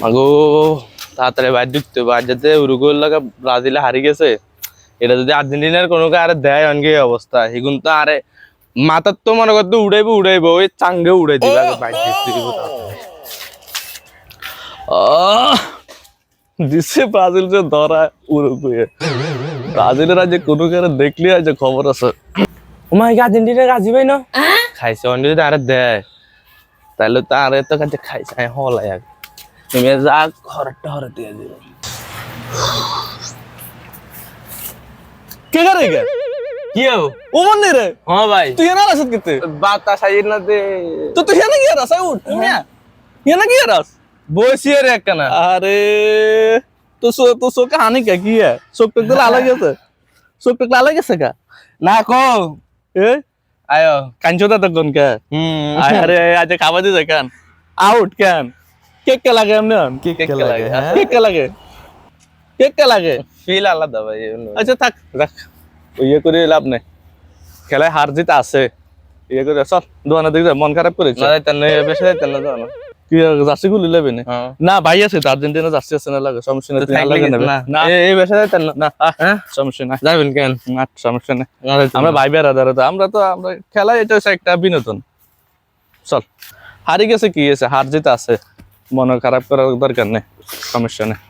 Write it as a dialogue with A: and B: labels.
A: মাগো তাড়াতাড়ি বাইর ঢুকতে বাইর যাতে উরুগুল লাগা ব্রাজিলে হারি গেছে। এটা যদি আর্জেন্টিনার কোনো আরে দেয় অনকে অবস্থা। এগুন তো আরে মাথার তো মনে করতে উড়াইবো উড়াইবো ওই চাঙ্গে উড়াই দিবে বাইর ঢুকতে দিব
B: দিছে ব্রাজিল যে ধরা উরুগুয়ে। ব্রাজিলের আজ কোনো কারে দেখলি আজ খবর আছে।
A: ওমাই আর্জেন্টিনা রাজি ভাই না খাইছে অন্য যদি আরে দেয় তাহলে তো আরে তো কাছে খাইছে আমি হলাই আগে। তুমি যা ঘরটা হরে দিয়ে দিবে
B: কে করে গে?
A: কি হও
B: ওমন নে রে।
A: হ্যাঁ ভাই।
B: তুই না রাসত কিতে?
A: বাতাস আই না দে।
B: তো তুই না কি রাস উঠ না ইয়া না কি রাস
A: বসি রে একখানা।
B: আরে তো সো তো সো কাহানি কে? কি হ্যায় সো পেক দিলা আলাদা গেছে সো পেক আলাদা গেছে কা?
A: না কো
B: এ?
A: আয়ো।
B: কাঞ্চো দা তখন কে?
A: হুম।
B: আরে আজ খাওয়া দিছে কেন? আউট কেন?
A: কেক কে লাগে
B: এমনি কে লাগে কে লাগে? হ্যাঁ। লাগে?
A: ফিল আলাদা ভাই
B: আচ্ছা থাক। রাখ ইয়ে করে লাভ নাই। খেলায় হার জিত আছে। ইয়ে করে চল মন খারাপ করেছে
A: না নেই ইয়ে বেশি না
B: কি জার্সি গুলি লেবে
A: হ্যাঁ।
B: না? ভাই আছে আর্জেন্টিনা জার্সি আছে না লাগে সমস্যা নেই লাগে
A: না। এই বেশি তার
B: না।
A: হ্যাঁ?
B: সমস্যা না
A: যাবেন কেন?
B: না সমস্যা নেই।
A: আমরা
B: ভাই তো আমরা তো আমরা খেলা এটা হচ্ছে একটা বিনোদন। চল। হারি গেছে কি আছে হার জিত আছে। মন খারাপ করার দরকার নেই সমস্যা নেই।